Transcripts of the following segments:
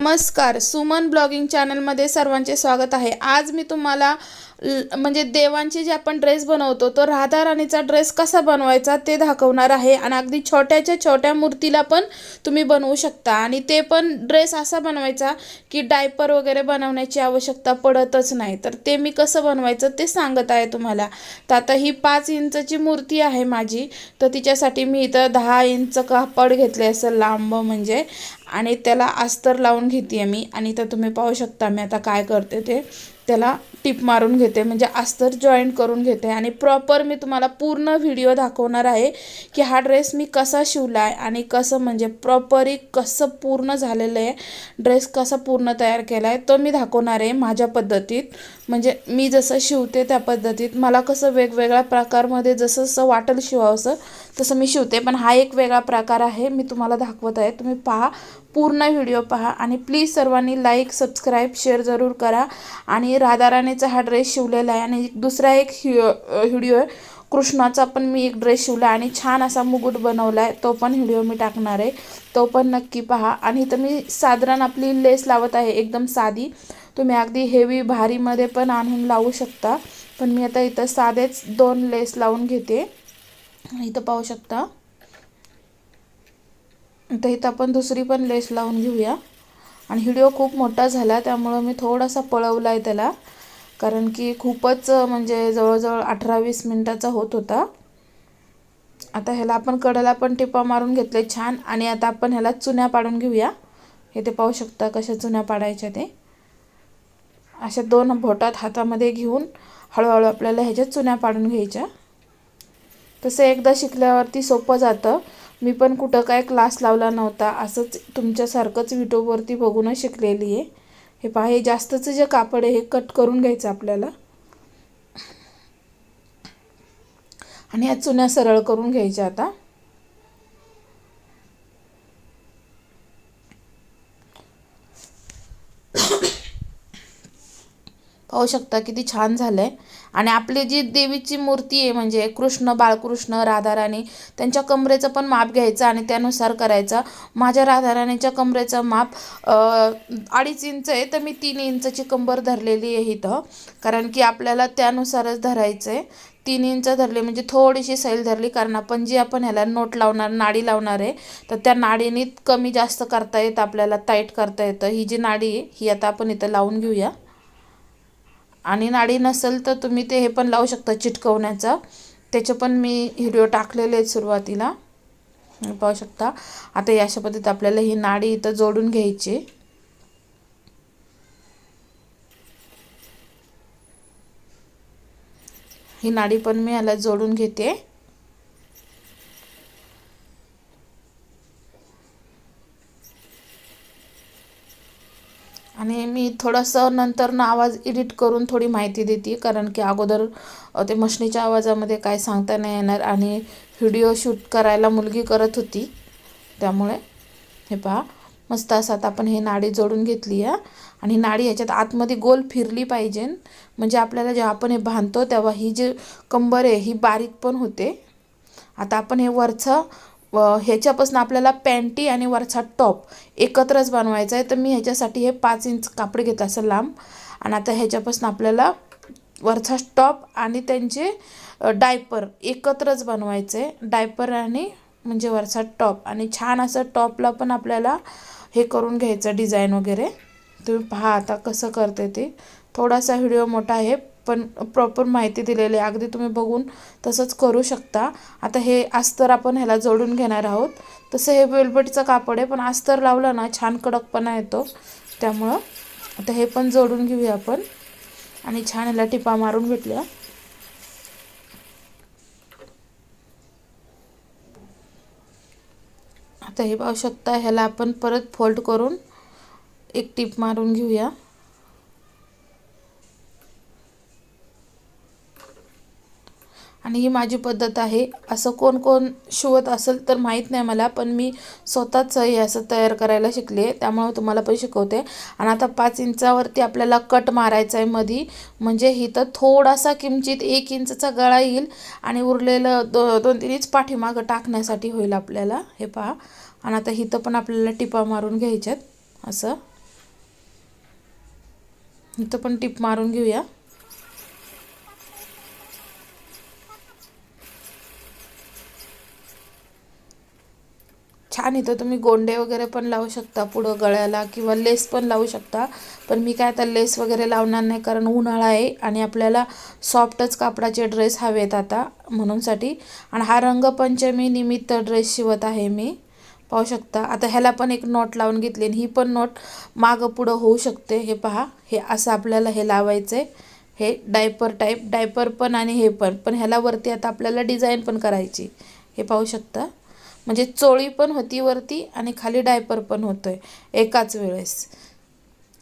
नमस्कार सुमन ब्लॉगिंग चॅनलमध्ये सर्वांचे स्वागत आहे. आज मी तुम्हाला म्हणजे देवांचे जे आपण ड्रेस बनवतो तो राधा राणीचा ड्रेस कसा बनवायचा ते दाखवणार आहे आणि अगदी छोट्याच्या छोट्या मूर्तीला पण तुम्ही बनवू शकता. आणि ते पण ड्रेस असा बनवायचा की डायपर वगैरे बनवण्याची आवश्यकता पडतच नाही. तर ते मी कसं बनवायचं ते सांगत आहे तुम्हाला. तर आता ही पाच इंचची मूर्ती आहे माझी. तर तिच्यासाठी मी इथं दहा इंच कापड घेतले असं लांब म्हणजे. आणि त्याला अस्तर लावून घेते मी. आणि तर तुम्ही पाहू शकता मी आता काय करते ते. त्याला टिप मारून घेते म्हणजे अस्तर जॉईंट करून घेते. आणि प्रॉपर मी तुम्हाला पूर्ण व्हिडिओ दाखवणार आहे की हा ड्रेस मी कसा शिवला आहे आणि कसं म्हणजे प्रॉपरी कसं पूर्ण झालेलं आहे ड्रेस कसा पूर्ण तयार केला आहे तो मी दाखवणार आहे माझ्या पद्धतीत. म्हणजे मी जसं शिवते त्या पद्धतीत. मला कसं वेगवेगळ्या प्रकारमध्ये जसं जसं वाटेल शिवावंसं तसं मी शिवते. पण हा एक वेगळा प्रकार आहे मी तुम्हाला दाखवत आहे. तुम्ही पहा पूर्ण व्हिडिओ पहा आणि प्लीज सर्वांनी लाईक सबस्क्राईब शेअर जरूर करा. आणि राधाराणीचा हा ड्रेस शिवलेला आहे आणि दुसरा एक व्हिडिओ आहे. कृष्णाचा पण मी एक ड्रेस शिवला आणि छान असा मुकुट बनवला आहे तो पण व्हिडिओ मी टाकणार आहे. तो पण नक्की पहा. आणि इथं मी साधारण आपली लेस लावत आहे. एकदम साधी. तुम्ही अगदी हेवी भारीमध्ये पण आणून लावू शकता. पण मी आता इथं साधेच दोन लेस लावून घेते. इथं पाहू शकता. तर इथं आपण दुसरी पण लेस लावून घेऊया. आणि व्हिडिओ खूप मोठा झाला त्यामुळं मी थोडासा पळवला आहे त्याला. कारण की खूपच म्हणजे जवळजवळ अठरा वीस मिनटाचा होत होता. आता ह्याला आपण कडेला पण टिपा मारून घेतले छान. आणि आता आपण ह्याला चुन्या पाडून घेऊया. हे ते पाहू शकता कशा चुन्या पाडायच्या ते. अशा दोन बोटात हातामध्ये घेऊन हळूहळू आपल्याला ह्याच्या चुन्या पाडून घ्यायच्या. तसं एकदा शिकल्यावरती सोपं जातं. मी पण कुठं काय क्लास लावला नव्हता असंच तुमच्यासारखंच विटोवरती बघूनच शिकलेली आहे. हे पहा हे जास्तचं जे कापड आहे हे कट करून घ्यायचं आपल्याला. आणि या चुन्या सरळ करून घ्यायच्या आता. पाहू शकता किती छान झालं आहे आणि आपली जी देवीची मूर्ती आहे म्हणजे कृष्ण बाळकृष्ण राधाराणी त्यांच्या कमरेचं पण माप घ्यायचं आणि त्यानुसार करायचं. माझ्या राधाराणीच्या कमरेचं माप अडीच इंच आहे तर मी तीन इंचची कंबर धरलेली आहे इथं. कारण की आपल्याला त्यानुसारच धरायचं आहे तीन इंच धरले म्हणजे थोडीशी सैल धरली कारण आपण जी आपण ह्याला नोट लावणार नाडी लावणार आहे तर त्या नाडीने कमी जास्त करता येतं आपल्याला टाईट करता येतं. ही जी नाडी आहे ही आता आपण इथं लावून घेऊया. आणि नाडी नसेल तर तुम्ही ते हे पण लावू शकता चिटकवण्याचा. त्याचे पण मी व्हिडिओ टाकलेले आहेत सुरुवातीला. पाहू शकता. आता या अशा पद्धतीत आपल्याला ही नाडी इथं जोडून घ्यायची. ही नाडी पण मी याला जोडून घेते. आणि मी थोडंसं नंतर ना आवाज एडिट करून थोडी माहिती देते कारण की अगोदर ते मशनीच्या आवाजामध्ये काय सांगता नाही येणार आणि व्हिडिओ शूट करायला मुलगी करत होती. त्यामुळे हे पहा मस्त असं आता आपण हे नाडी जोडून घेतली आहे आणि नाडी ह्याच्यात आतमध्ये गोल फिरली पाहिजे. म्हणजे आपल्याला जेव्हा आपण हे बांधतो तेव्हा ही जी कंबर आहे ही बारीक पण होते. आता आपण हे वरचं ह्याच्यापासून आपल्याला पॅन्टी आणि वरचा टॉप एकत्रच बनवायचा आहे. तर मी ह्याच्यासाठी हे पाच इंच कापड घेत असं लांब. आणि आता ह्याच्यापासून आपल्याला वरचा टॉप आणि त्यांचे डायपर एकत्रच बनवायचे डायपर आणि म्हणजे वरचा टॉप. आणि छान असं टॉपला पण आपल्याला हे करून घ्यायचं डिझाईन वगैरे. तुम्ही पहा आता कसं करते ते. थोडासा व्हिडिओ मोठा आहे. पण प्रॉपर माहिती दिलेली आहे. अगदी तुम्ही बघून तसंच करू शकता. आता हे अस्तर आपण ह्याला जोडून घेणार आहोत. तसं हे वेलवेटचं कापड आहे पण अस्तर लावलं ना छान कडकपणा येतो. त्यामुळं आता हे पण जोडून घेऊया आपण. आणि छान ह्याला टिपा मारून घेतल्या. आता हे पाहू शकता ह्याला आपण परत फोल्ड करून एक टिप मारून घेऊया. आणि ही माझी पद्धत आहे. असं कोण कोण शिवत असेल तर माहीत नाही मला पण मी स्वतःच हे असं तयार करायला शिकले त्यामुळे तुम्हाला पण शिकवते. आणि आता पाच इंचावरती आपल्याला कट मारायचा आहे मधी. म्हणजे इथं थोडासा किमचीत एक इंचचा गळा येईल आणि उरलेलं दो दोन तीन इंच पाठीमागं टाकण्यासाठी होईल आपल्याला. हे पहा. आणि आता इथं पण आपल्याला टिपा मारून घ्यायच्यात. असं. इथं पण टिप मारून घेऊया. छान इथं तुम्ही गोंडे वगैरे पण लावू शकता पुढं गळ्याला किंवा लेस पण लावू शकता. पण मी काय आता लेस वगैरे लावणार नाही कारण उन्हाळा आहे आणि आपल्याला सॉफ्टच कापडाचे ड्रेस हवेत आता म्हणूनसाठी आणि हा रंगपंचमी निमित्त ड्रेस शिवत आहे मी. पाहू शकता. आता ह्याला पण एक नोट लावून घेतली आणि ही पण नोट मागं पुढं होऊ शकते. हे पहा. हे असं आपल्याला हे लावायचं आहे हे डायपर टाईप. डायपर पण आणि हे पण. पण ह्याला वरती आता आपल्याला डिझाईन पण करायची. हे पाहू शकता. म्हणजे चोळी पण होती वरती आणि खाली डायपर पण होतोय एकाच वेळेस.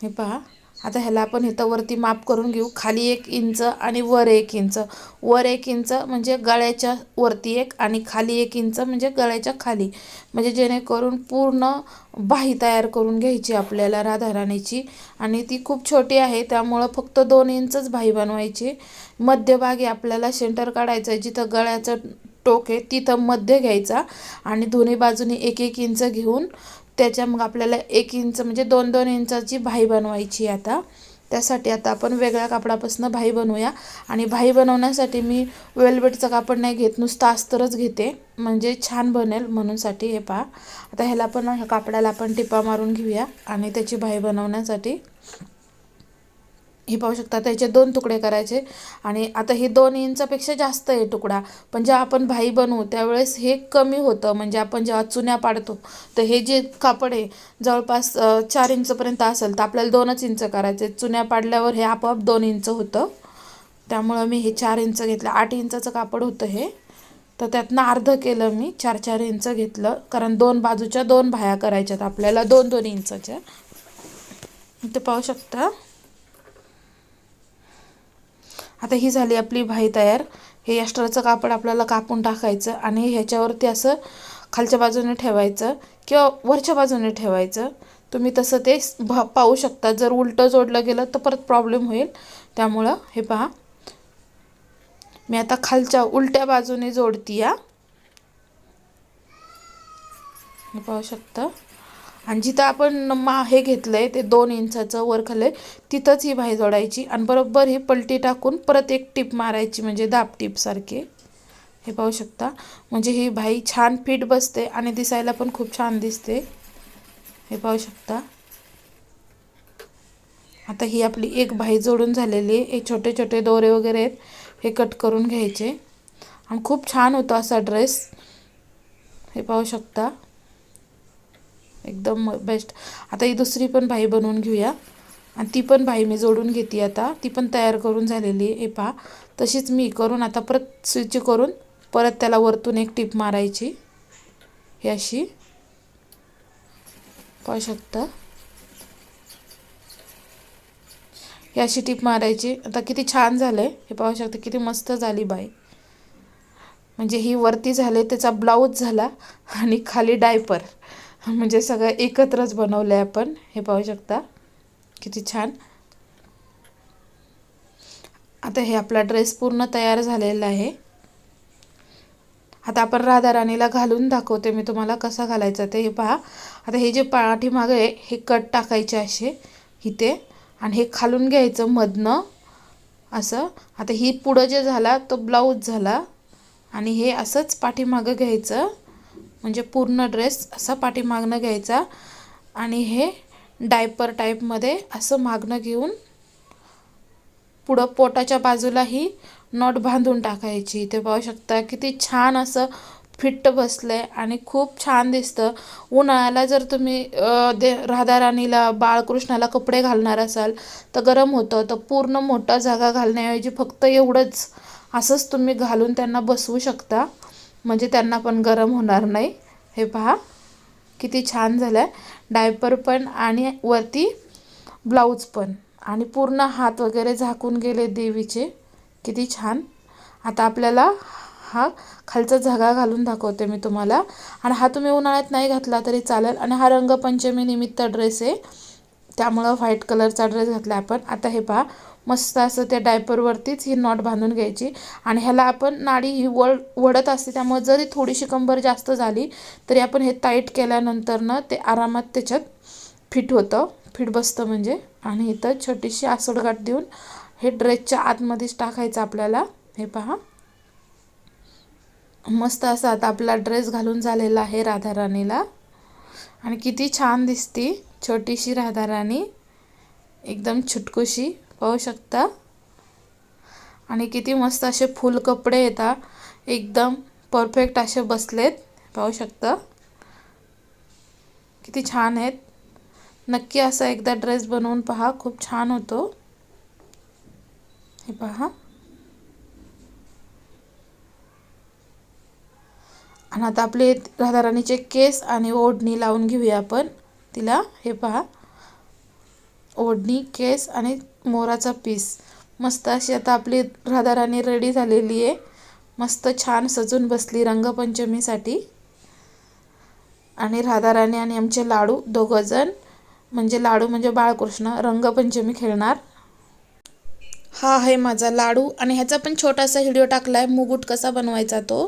हे पहा आता ह्याला आपण इथं वरती माप करून घेऊ. खाली एक इंच आणि वर एक इंच. वर एक इंच म्हणजे गळ्याच्या वरती एक आणि खाली एक इंच म्हणजे गळ्याच्या खाली. म्हणजे जेणेकरून पूर्ण बाही तयार करून घ्यायची आपल्याला राधाराणीची. आणि ती खूप छोटी आहे त्यामुळं फक्त दोन इंचच बाही बनवायची. मध्यभागी आपल्याला सेंटर काढायचं आहे जिथं गळ्याचं टोक आहे तिथं मध्य घ्यायचा आणि दोन्ही बाजूनी एक एक इंच घेऊन त्याच्या मग आपल्याला एक इंच म्हणजे दोन दोन इंचाची भाई बनवायची आता. त्यासाठी आता आपण वेगळ्या कापडापासून भाई बनवूया. आणि भाई बनवण्यासाठी मी वेलवेटचं कापड नाही घेत नुसतं अस्तरच घेते. म्हणजे छान बनेल म्हणूनसाठी हे पहा. आता ह्याला पण ह्या कापडाला आपण टिपा मारून घेऊया आणि त्याची भाई बनवण्यासाठी हे पाहू शकता त्याचे दोन तुकडे करायचे. आणि आता हे दोन इंचापेक्षा जास्त आहे तुकडा. पण जेव्हा आपण भाई बनवू त्यावेळेस हे कमी होतं. म्हणजे आपण जेव्हा चुन्या पाडतो तर हे जे कापड आहे जवळपास चार इंचपर्यंत असेल तर आपल्याला दोनच इंच करायचे. चुन्या पाडल्यावर हे आपोआप दोन इंच होतं. त्यामुळं मी हे चार इंच घेतलं. आठ इंचाचं कापड होतं हे. तर त्यातनं अर्ध केलं मी. चार चार इंच घेतलं. कारण दोन बाजूच्या दोन भाया करायच्यात. आपल्याला दोन दोन इंचाच्या. ते पाहू शकता. आता ही झाली आपली भाई तयार. हे एक्स्ट्राचं कापड आपल्याला कापून टाकायचं आणि ह्याच्यावरती असं खालच्या बाजूने ठेवायचं किंवा वरच्या बाजूने ठेवायचं. तुम्ही तसं ते भा पाहू शकता. जर उलटं जोडलं गेलं तर परत प्रॉब्लेम होईल. त्यामुळं हे पहा. मी आता खालच्या उलट्या बाजूने जोडती या हे पाहू शकता. आणि जिथं आपण मा हे घेतलं आहे ते दोन इंचाचं वर खाल्लं तिथंच ही भाई जोडायची आणि बरोबर ही पलटी टाकून परत एक टीप मारायची म्हणजे दाब टीपसारखे हे पाहू शकता. म्हणजे ही भाई छान फिट बसते आणि दिसायला पण खूप छान दिसते. हे पाहू शकता. आता ही आपली एक भाई जोडून झालेली आहे. हे छोटे छोटे दोरे वगैरे आहेत. हे कट करून घ्यायचे. आणि खूप छान होतो असा ड्रेस. हे पाहू शकता. एकदम बेस्ट आता ही दुसरी पण भाई बनवून घेऊया. आणि ती पण भाई मी जोडून घेते आता. ती पण तयार करून झालेली आहे. हे पहा. तशीच मी करून आता परत स्विच करून परत त्याला वरतून एक टीप मारायची. ही अशी. पाहू शकता. ही अशी टीप मारायची. आता किती छान झालं आहे हे पाहू शकता. किती मस्त झाली बाई. म्हणजे ही वरती झाले त्याचा ब्लाऊज झाला आणि खाली डायपर म्हणजे सगळं एकत्रच बनवलं आहे आपण. हे पाहू शकता. किती छान. आता हे आपला ड्रेस पूर्ण तयार झालेला आहे. आता आपण राधाराणीला घालून दाखवते. मी तुम्हाला कसा घालायचा ते हे पहा. आता हे जे पाठीमागं आहे हे कट टाकायचे असे इथे. आणि हे खालून घ्यायचं मधनं. असं. आता ही पुढं जे झाला तो ब्लाऊज झाला. आणि हे असंच पाठीमागं घ्यायचं. म्हणजे पूर्ण ड्रेस असा पाठीमागनं घ्यायचा आणि हे डायपर टाईपमध्ये असं मागणं घेऊन पुढं पोटाच्या बाजूलाही नॉट बांधून टाकायची. ते पाहू शकता किती छान असं फिट्ट बसलं आहे आणि खूप छान दिसतं. उन्हाळ्याला जर तुम्ही दे राधाराणीला बाळकृष्णाला कपडे घालणार असाल तर गरम होतं. तर पूर्ण मोठा जागा घालण्याऐवजी फक्त एवढंच. असंच तुम्ही घालून त्यांना बसवू शकता. म्हणजे त्यांना पण गरम होणार नाही. हे पहा किती छान झालं आहे डायपर पण आणि वरती ब्लाऊज पण. आणि पूर्ण हात वगैरे झाकून गेले देवीचे. किती छान. आता आपल्याला हा खालचा झगा घालून दाखवते मी तुम्हाला. आणि हा तुम्ही उन्हाळ्यात नाही घातला तरी चालेल. आणि हा रंगपंचमी निमित्त ड्रेस आहे. त्यामुळं व्हाईट कलरचा ड्रेस घातला आपण. आता हे पहा मस्त असं त्या डायपरवरतीच ही नॉट बांधून घ्यायची. आणि ह्याला आपण नाडी ही वळ वडत असते त्यामुळे जरी थोडीशी कंबर जास्त झाली तरी आपण हे टाईट केल्यानंतर ना ते आरामात त्याच्यात फिट होतं. फिट बसतं म्हणजे. आणि इथं छोटीशी आसडगाठ देऊन हे ड्रेसच्या आतमध्येच टाकायचं आपल्याला. हे पहा. मस्त असा आता आपला ड्रेस घालून झालेला आहे राधाराणीला. आणि किती छान दिसती. छोटीशी राधाराणी एकदम छुटकुशी पाहू शकता. आणि किती मस्त असे फुल कपडे येतात. एकदम परफेक्ट असे बसलेत पाहू शकता. किती छान आहेत. नक्की असा एकदा ड्रेस बनवून पहा खूप छान होतो. हे पहा. आणि आता आपले राधाराणीचे केस आणि ओढणी लावून घेऊया आपण. तिला हे पहा. ओढणी केस आणि मोराचा पीस. मस्त अशी आता आपली राधाराणी रेडी झालेली आहे. मस्त छान सजून बसली रंगपंचमीसाठी. आणि राधाराणी आणि आमचे लाडू दोघंजण म्हणजे लाडू म्हणजे बाळकृष्ण रंगपंचमी खेळणार. हा आहे माझा लाडू. आणि ह्याचा पण छोटासा व्हिडिओ टाकला आहे मुगुट कसा बनवायचा तो.